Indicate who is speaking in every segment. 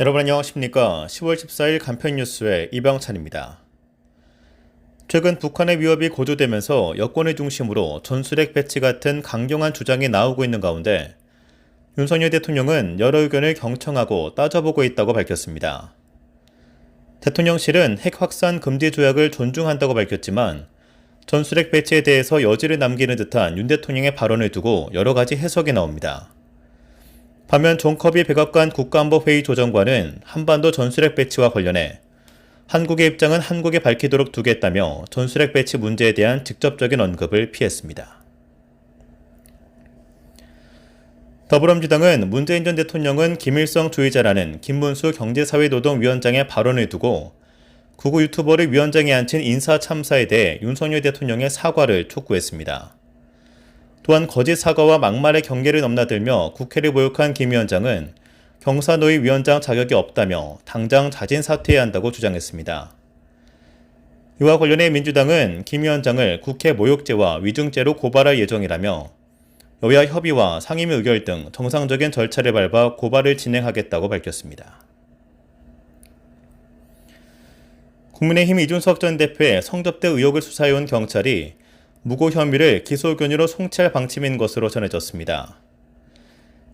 Speaker 1: 여러분 안녕하십니까. 10월 14일 간편 뉴스의 이병찬입니다. 최근 북한의 위협이 고조되면서 여권을 중심으로 전술핵 배치 같은 강경한 주장이 나오고 있는 가운데 윤석열 대통령은 여러 의견을 경청하고 따져보고 있다고 밝혔습니다. 대통령실은 핵 확산 금지 조약을 존중한다고 밝혔지만 전술핵 배치에 대해서 여지를 남기는 듯한 윤 대통령의 발언을 두고 여러 가지 해석이 나옵니다. 반면 존 커비 백악관 국가안보회의 조정관은 한반도 전술핵 배치와 관련해 한국의 입장은 한국에 밝히도록 두겠다며 전술핵 배치 문제에 대한 직접적인 언급을 피했습니다. 더불어민주당은 문재인 전 대통령은 김일성 주의자라는 김문수 경제사회노동위원장의 발언을 두고 구구 유튜버를 위원장에 앉힌 인사 참사에 대해 윤석열 대통령의 사과를 촉구했습니다. 또한 거짓 사과와 막말의 경계를 넘나들며 국회를 모욕한 김 위원장은 경사노위 위원장 자격이 없다며 당장 자진 사퇴해야 한다고 주장했습니다. 이와 관련해 민주당은 김 위원장을 국회 모욕죄와 위증죄로 고발할 예정이라며 여야 협의와 상임위 의결 등 정상적인 절차를 밟아 고발을 진행하겠다고 밝혔습니다. 국민의힘 이준석 전 대표의 성접대 의혹을 수사해온 경찰이 무고 혐의를 기소 견유로 송치할 방침인 것으로 전해졌습니다.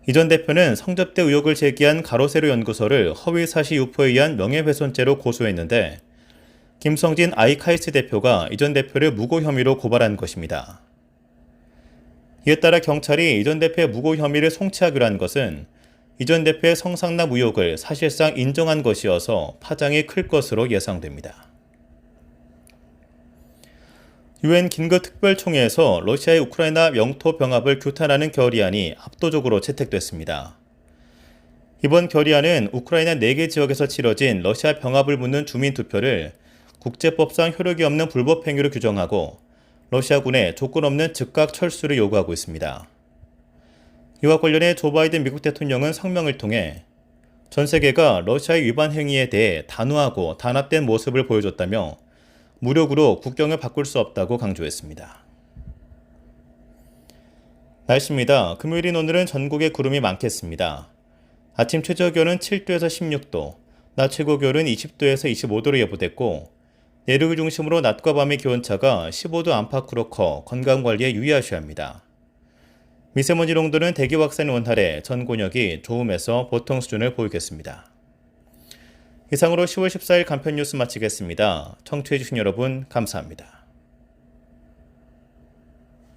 Speaker 1: 이전 대표는 성접대 의혹을 제기한 가로세로 연구소를 허위 사실 유포에 의한 명예훼손죄로 고소했는데 김성진 아이카이스 대표가 이전 대표를 무고 혐의로 고발한 것입니다. 이에 따라 경찰이 이전 대표의 무고 혐의를 송치하기로 한 것은 이전 대표의 성상납 의혹을 사실상 인정한 것이어서 파장이 클 것으로 예상됩니다. 유엔 긴급 특별총회에서 러시아의 우크라이나 영토 병합을 규탄하는 결의안이 압도적으로 채택됐습니다. 이번 결의안은 우크라이나 4개 지역에서 치러진 러시아 병합을 묻는 주민 투표를 국제법상 효력이 없는 불법 행위로 규정하고 러시아군의 조건 없는 즉각 철수를 요구하고 있습니다. 이와 관련해 조 바이든 미국 대통령은 성명을 통해 전 세계가 러시아의 위반 행위에 대해 단호하고 단합된 모습을 보여줬다며 무력으로 국경을 바꿀 수 없다고 강조했습니다. 날씨입니다. 금요일인 오늘은 전국에 구름이 많겠습니다. 아침 최저 기온은 7도에서 16도, 낮 최고 기온은 20도에서 25도로 예보됐고, 내륙을 중심으로 낮과 밤의 기온차가 15도 안팎으로 커 건강 관리에 유의하셔야 합니다. 미세먼지 농도는 대기 확산 원활해 전 권역이 좋음에서 보통 수준을 보이겠습니다. 이상으로 10월 14일 간편 뉴스 마치겠습니다. 청취해주신 여러분 감사합니다.